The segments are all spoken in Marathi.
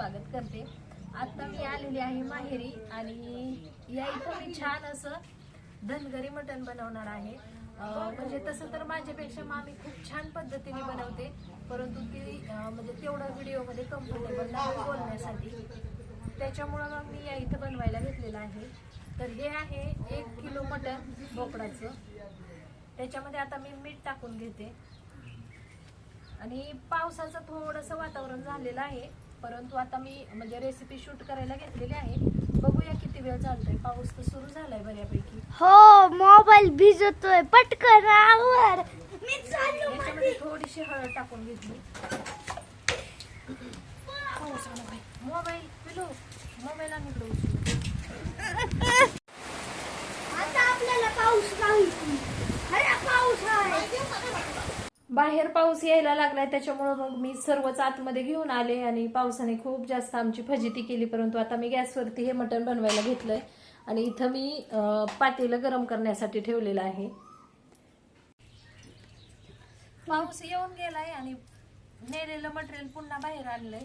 स्वागत करते. आता मी आलेली आहे माहेरी आणि या इथं मी छान असं धनगरी मटण बनवणार आहे. म्हणजे तसं तर माझ्यापेक्षा मामी खूप छान पद्धतीने बनवते परंतु ती म्हणजे तेवढं व्हिडिओमध्ये कम्फर्टेबल नाही बोलण्यासाठी. त्याच्यामुळं मग मी या इथं बनवायला घेतलेलं आहे. तर हे आहे एक किलो मटण बोकडाचं. त्याच्यामध्ये आता मी मीठ टाकून घेते. आणि पावसाचं थोडंसं वातावरण झालेलं आहे. परंतु आता मी म्हणजे रेसिपी शूट करायला घेतलेली आहे. बघूया किती वेळ चालतोय. पाऊस तर सुरू झालाय बऱ्यापैकी. हो मोबाईल भिजतोय. पटकन आवर. मी चाललो याच्यामध्ये थोडीशी हळद टाकून घेतली. मोबाईल पिलो. मोबाईल आणि इकडे उचलू. आता आपल्याला पाऊस नाही अरे पाऊस आहे बाहेर पाऊस यायला लागलाय त्याच्यामुळे मग मी सर्वच आतमध्ये घेऊन आले आणि पावसाने खूप जास्त आमची फजिती केली. परंतु आता मी गॅसवरती हे मटण बनवायला घेतलंय आणि इथं मी पातेलं गरम करण्यासाठी ठेवलेलं आहे. पाऊस येऊन गेलाय आणि नेलेलं मटेरियल पुन्हा बाहेर आणलंय.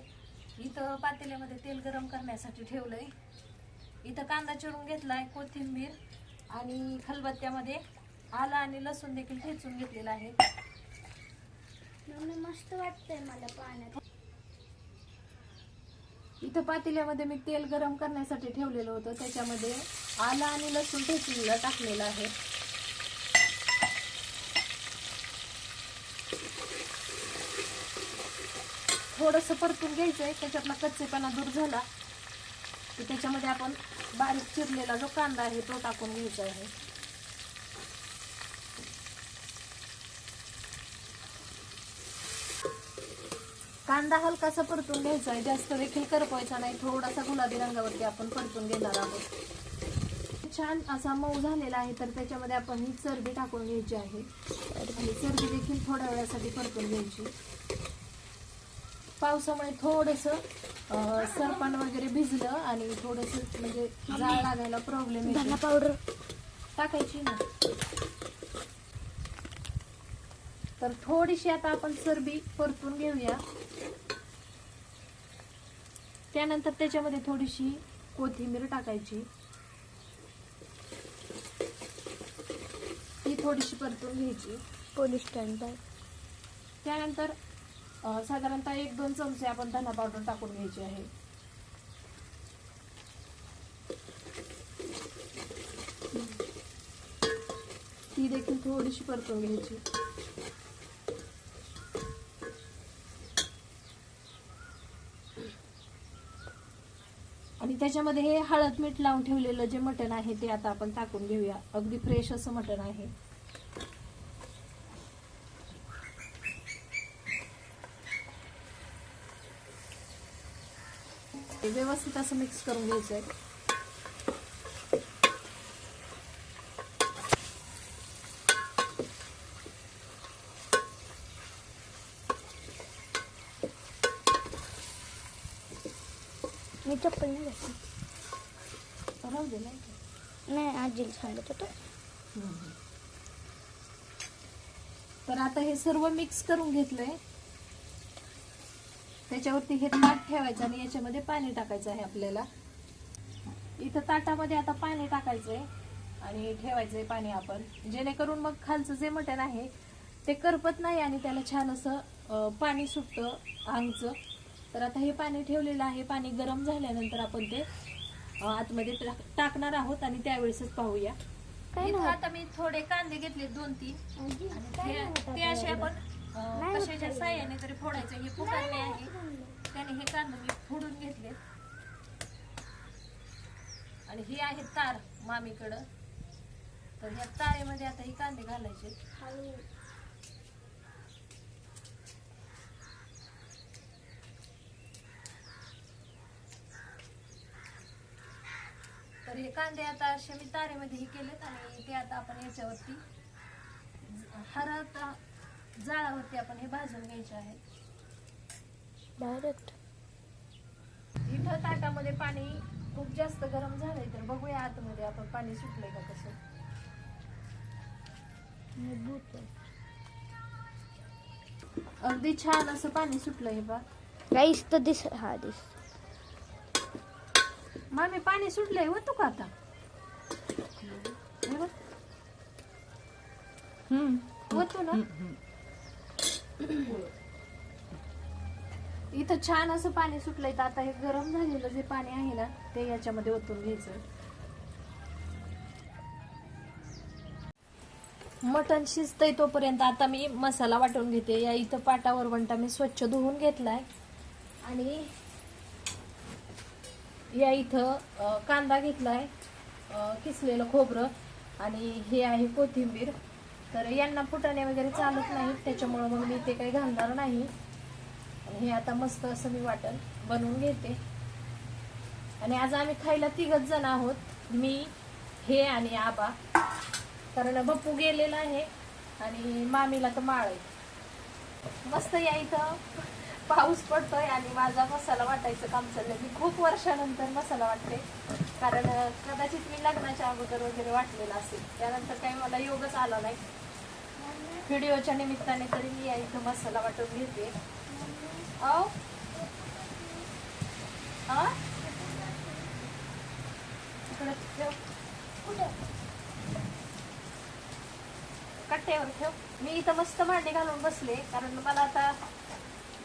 इथं पातेल्यामध्ये तेल गरम करण्यासाठी ठेवलंय. इथं कांदा चिरून घेतलाय कोथिंबीर आणि खलबत्त्यामध्ये आलं आणि लसूण देखील ठेचून घेतलेला आहे. मम्मी मस्त वाटतंय मला पाण्यात इथं पातेल्यामध्ये मी तेल गरम करण्यासाठी ठेवलेलं होतं. त्याच्यामध्ये आला आणि लसूण ठेचलेलं टाकलेलं आहे. थोडस परतून घ्यायचंय. त्याच्यातला कच्चेपणा दूर झाला. की त्याच्यामध्ये आपण बारीक चिरलेला जो कांदा आहे तो टाकून घ्यायचा आहे. कांदा हलकासा परतून घ्यायचा आहे. जास्त देखील करपवायचा नाही. थोडासा गुलाबी रंगावरती आपण परतून घेणार आहोत. छान असा मऊ झालेला आहे तर त्याच्यामध्ये आपण ही चरबी टाकून घ्यायची आहे. आणि चरबी देखील थोड्या वेळासाठी परतून घ्यायची. पावसामुळे थोडस सरपण वगैरे भिजलं आणि थोडस म्हणजे जाळ लागायला प्रॉब्लेम धना पावडर टाकायची ना. तर थोडीशी आता आपण चरबी परतून घेऊया. त्यानंतर त्याच्यामध्ये थोडीशी कोथिंबीर टाकायची. ती थोडीशी परतून घ्यायची. पोलीस स्टँड त्यानंतर साधारणतः एक दोन चमचे आपण धना पावडर टाकून घ्यायची आहे. ती देखील थोडीशी परतून घ्यायची. आणि त्याच्यामध्ये हे हळद मीठ लावून ठेवलेलं जे मटण आहे ते आता आपण टाकून घेऊया. अगदी फ्रेश असं मटण आहे. ते व्यवस्थित असं मिक्स करून घ्यायचं आहे मी चप्पल नाही घातली. राहू दे नाही आजीला सांगत होतो. तर आता हे सर्व मिक्स करून घेतलंय. त्याच्यावरती हे ताट ठेवायचं आणि याच्यामध्ये पाणी टाकायचं आहे आपल्याला. इथं ताटामध्ये आता पाणी टाकायचंय आणि ठेवायचंय पाणी आपण. जेणेकरून मग खालचं जे मटण आहे ते करपत नाही आणि त्याला छान असं पाणी सुटतं आंगचं. तर आता हे पाणी ठेवलेलं आहे. पाणी गरम झाल्यानंतर आपण ते आतमध्ये टाक- टाकणार आहोत आणि त्यावेळेसच पाहूया. आता मी थोडे कांदे घेतले दोन तीन ते असे. आपण कशाच्या. साह्याने तरी फोडायचं. हे आहे. त्याने हे कांदे मी फोडून घेतले. आणि ही आहे तार मामीकडं. तर ह्या तारेमध्ये आता ही कांदे घालायचे. हे कांदे आता असे मी तारेमध्ये हे केलेत आणि ते आता आपण याच्यावरती हरत जाळावरती आपण हे भाजून घ्यायचे आहेत डायरेक्ट इथं ताटामध्ये पाणी खूप जास्त गरम झालंय तर बघूया आतमध्ये आपण पाणी सुटलंय का कसं. अगदी छान असं पाणी सुटलंय बा काहीच तर दिस हा दिस. मामी पाणी सुटलंय होतो का आता? हे बघ. होतो ना. इथं छान असं पाणी सुटलंय तर आता हे गरम झालेलं जे पाणी आहे ना ते याच्यामध्ये ओतून घ्यायचं. मटण शिजतंय तोपर्यंत आता मी मसाला वाटून घेते. या इथं पाटा वरवंटा मी स्वच्छ धुवून घेतलाय. आणि या इथं कांदा घेतला आहे किसलेलं खोबरं आणि हे आहे कोथिंबीर. तर यांना फुटाणे वगैरे चालत नाहीत त्याच्यामुळं मग मी ते काही घालणार नाही. आणि हे आता मस्त असं मी वाटण बनवून घेते. आणि आज आम्ही खायला तिघच जण आहोत मी हे आणि आबा. कारण बप्पू गेलेला आहे आणि मामीला तर माळ आहे. मस्त या इथं. पाऊस पडतोय आणि माझा मसाला वाटायचं काम चाललंय. मी खूप वर्षानंतर मसाला वाटते. कारण कदाचित मी लग्नाच्या अगोदर वगैरे वाटलेला असेल. त्यानंतर काही मला योगच आला नाही. व्हिडिओच्या निमित्ताने तरी मी या इथं मसाला वाटून घेते. आओ आ? ठेव. कट्ट्यावर ठेव. मी इथं मस्त भांडी घालून बसले. कारण मला आता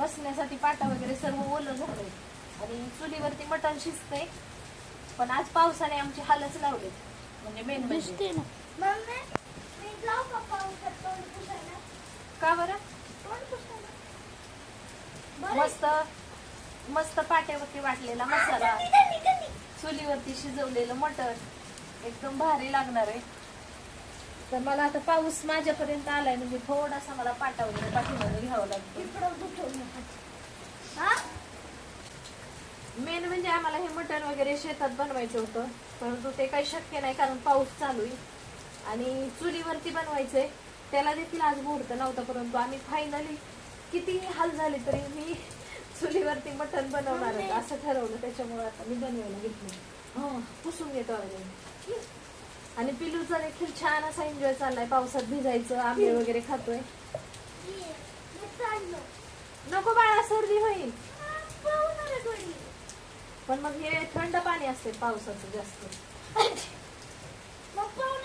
बसण्यासाठी पाटा वगैरे सर्व ओलं झालंय. आणि चुलीवरती मटण शिजतंय. पण आज पावसाने आमची हालच लावले. म्हणजे मेन दिसते ना. मम्मी मी जाऊ का बरं. मस्त मस्त पाट्यावरती वाटलेला मसाला. चुलीवरती शिजवलेलं मटण. एकदम भारी लागणार आहे. तर मला आता पाऊस माझ्यापर्यंत आलाय म्हणजे थोडासा मला पाटा वगैरे पाठीमध्ये घ्यावं लागतो. हा? मेन म्हणजे आम्हाला हे मटण वगैरे शेतात बनवायचं होतं परंतु ते काही शक्य नाही कारण पाऊस चालू आहे. आणि चुलीवरती बनवायचंय. त्याला देखील आज मुहूर्त नव्हता परंतु आम्ही फायनली कितीही हाल झाले तरी मी चुलीवरती मटण बनवणार आहे. असं ठरवलं त्याच्यामुळे आता मी बनवायला घेतलं हो. पुसून घेतो आणि पिलूचा देखील छान असा एन्जॉय चाललाय. पावसात भिजायचं आंबे वगैरे खातोय. नको बाळा सर्दी होईल. पण मग हे थंड पाणी असते पावसाचं जास्त.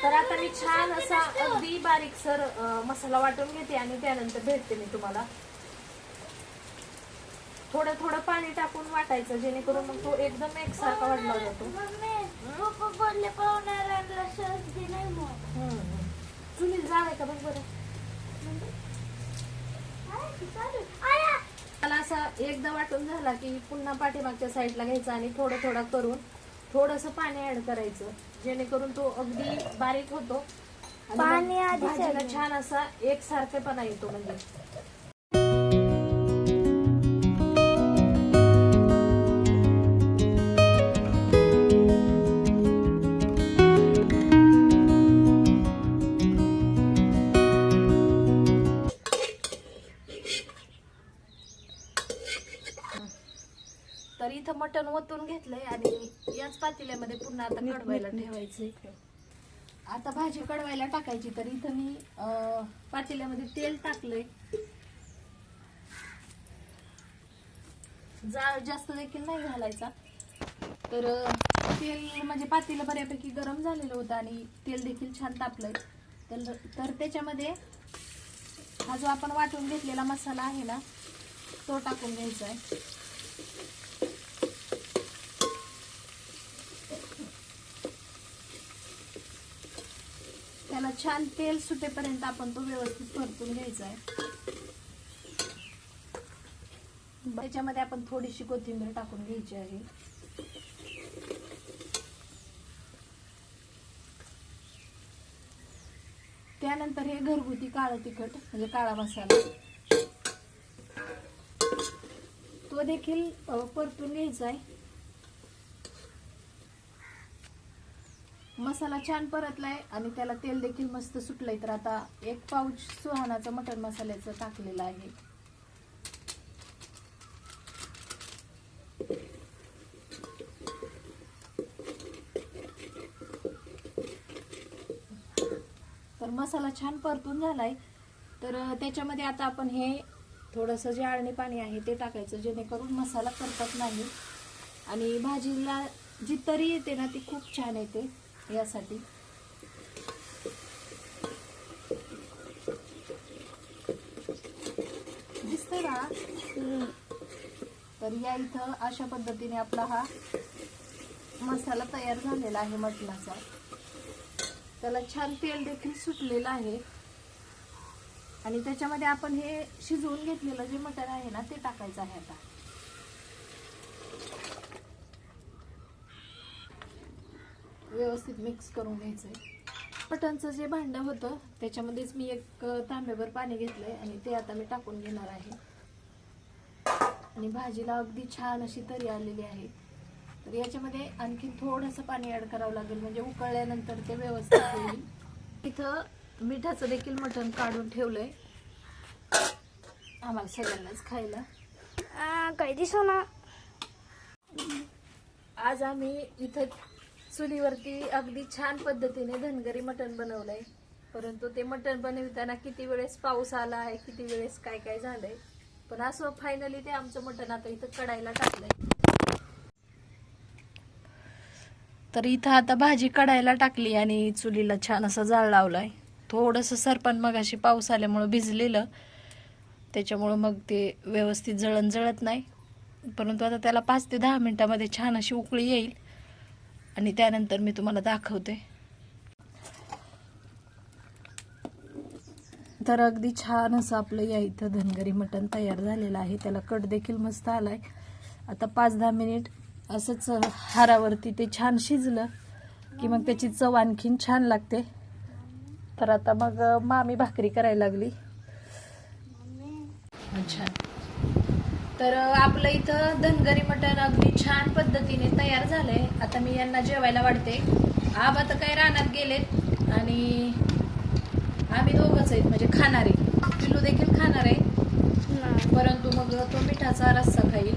तर आता मी छान असा अगदी बारीक सर मसाला वाटून घेते आणि त्यानंतर भेटते मी तुम्हाला. थोडं थोडं पाणी टाकून वाटायचं जेणेकरून मग तो एकदम एकसारखा वाटला जातो. बोलले पाहुण्याला सर्दी नाही मग चुलीत जाळ आहे का बघ बरं! मला असा एकदा वाटून झाला की पुन्हा पाठीमागच्या साईडला घ्यायचा आणि थोडं थोडं करून थोडस पाणी ऍड करायचं जेणेकरून तो अगदी बारीक होतो. आणि मग पाणी आधी भाजीला टाकायचं. छान असा एकसारखेपणा येतो म्हणजे. तर इथं मटण ओतून घेतलंय आणि याच पातेल्यामध्ये पुन्हा आता कडवायला ठेवायचंय. आता भाजी कडवायला टाकायची तर इथं मी पातेल्यामध्ये तेल टाकलंय. जाळ जास्त देखील नाही घालायचा. तर तेल म्हणजे पातेलं बऱ्यापैकी गरम झालेलं होतं आणि तेल देखील छान तापलंय. तर तर त्याच्यामध्ये हा जो आपण वाटून घेतलेला मसाला आहे ना तो टाकून घ्यायचा आहे त्याला छान तेल सुटेपर्यंत आपण तो व्यवस्थित परतून घ्यायचा आहे. त्याच्यामध्ये आपण थोडीशी कोथिंबीर टाकून घ्यायची आहे. त्यानंतर हे घरगुती काळं तिखट म्हणजे काळा मसाला तो देखील परतून घ्यायचा आहे. मसाला छान परतलाय आणि त्याला तेल देखील मस्त सुटलंय. तर आता एक पाऊच सुहानाचं मटण मसाल्याचं टाकलेलं आहे. तर मसाला छान परतून झालाय. तर त्याच्यामध्ये आता आपण हे थोडंसं जे आळणी पाणी आहे ते टाकायचं जेणेकरून मसाला करपत नाही. आणि भाजीला जी तरी येते ना ती खूप छान येते. यासाठी. दिसतंय ना तर या इथं अशा पद्धतीने आपला हा मसाला तयार झालेला आहे मटणाचा. त्याला छान तेल देखील सुटलेलं आहे. आणि त्याच्यामध्ये आपण हे शिजवून घेतलेलं जे मटण आहे ना ते टाकायचं आहे आता. व्यवस्थित मिक्स करून घ्यायचंय. मटणचं जे भांडं होतं त्याच्यामध्येच मी एक अ, तांब्याभर पाणी घेतलंय आणि ते आता मी टाकून घेणार आहे. आणि भाजीला अगदी छान अशी तरी आलेली आहे. तर याच्यामध्ये आणखी थोडंसं पाणी ऍड करावं लागेल म्हणजे उकळल्यानंतर ते व्यवस्थित होईल. इथं मिठाचं देखील मटण काढून ठेवलंय. आम्हाला सगळ्यांनाच खायला. आ, काय दिसना आज आम्ही इथं चुलीवरती अगदी छान पद्धतीने धनगरी मटण बनवलंय. परंतु ते मटण बनविताना किती वेळेस पाऊस आला आहे किती वेळेस काय काय झालंय. पण असं फायनली ते आमचं मटण आता इथं कडायला टाकलंय. तर इथं आता भाजी कडायला टाकली आणि चुलीला छान असा जाळ लावलाय. थोडंसं सरपण मग अशी पाऊस आल्यामुळं भिजलेलं. त्याच्यामुळं मग ते व्यवस्थित जळण जळत नाही. परंतु आता त्याला पाच ते दहा मिनिटामध्ये छान अशी उकळी येईल. आणि त्यानंतर मी तुम्हाला दाखवते. तर अगदी छान असं आपलं या इथं धनगरी मटण तयार झालेलं आहे. त्याला कट देखील मस्त आलाय. आता पाच दहा मिनिट असंच हारावरती ते छान शिजलं की मग त्याची चव आणखीन छान लागते. तर आता मग मामी भाकरी करायला लागली. तर आपलं इथं धनगरी मटण अगदी छान पद्धतीने तयार झालंय. आता मी यांना जेवायला वाढते. आबा तर काय रानात गेलेत आणि आम्ही दोघंच आहेत म्हणजे खाणारे. पिल्लू देखील खाणार आहे. परंतु मग तो मिठाचा रस्सा खाईल.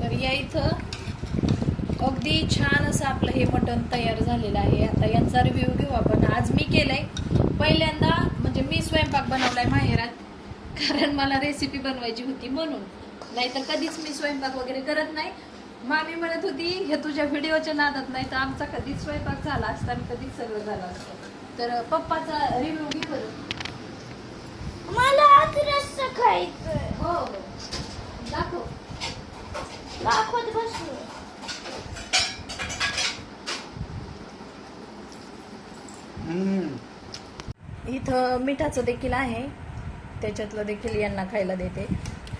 तर या इथं अगदी छान असं आपलं हे मटण तयार झालेलं आहे. आता यांचा रिव्ह्यू घेऊ आपण. आज मी केलंय. पहिल्यांदा म्हणजे मी स्वयंपाक बनवलाय माहेरात. कारण मला रेसिपी बनवायची होती म्हणून. नाहीतर कधीच मी स्वयंपाक वगैरे करत नाही. मामी म्हणत होती हे तुझ्या व्हिडिओच्या नादात नाही तर आमचा कधीच स्वयंपाक झाला असता आणि कधीच सगळं झालं असतं. तर पप्पाचा रिव्ह्यू घे बरं. मला रस्सा खायचं हो हो. दाखव. दाखवत बसलो इथं मिठाचं देखील आहे. त्याच्यातलं देखील यांना खायला देते.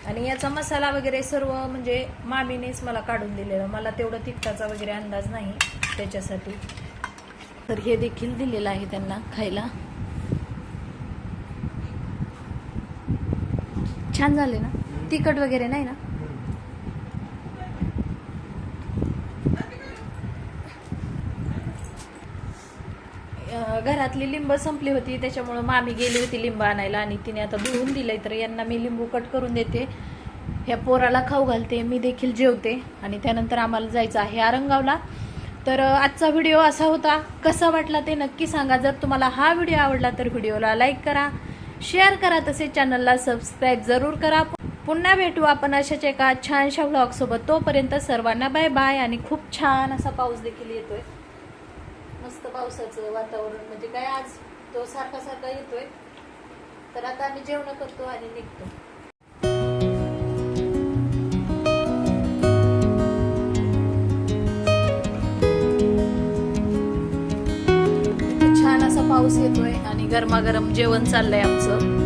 आणि याचा मसाला वगैरे सर्व म्हणजे मामीनेच मला काढून दिलेलं. मला तेवढं तिखटाचा वगैरे अंदाज नाही त्याच्यासाठी. तर हे देखील दिलेलं आहे त्यांना खायला. छान झाले ना? तिखट वगैरे नाही ना? घरातली लिंब संपली होती त्याच्यामुळं मामी गेली होती लिंब आणायला आणि तिने आता धुवून दिलंय तर यांना मी लिंबू कट करून देते. ह्या पोराला खाऊ घालते मी देखील जेवते आणि त्यानंतर आम्हाला जायचं आहे आरंगावला. तर आजचा व्हिडिओ असा होता. कसा वाटला ते नक्की सांगा. जर तुम्हाला हा व्हिडिओ आवडला तर व्हिडिओला लाईक करा शेअर करा तसेच चॅनलला सबस्क्राईब जरूर करा. पुन्हा भेटू आपण अशाच एका छानशा ब्लॉगसोबत तोपर्यंत सर्वांना बाय बाय आणि खूप छान असा पाऊस देखील येतोय. मस्त पावसाचं वातावरण. म्हणजे काय आज तो सारखा सारखा येतोय. तर आता आम्ही जेवण करतो आणि निघतो. छान असा पाऊस येतोय आणि गरमागरम जेवण चाललंय आमचं.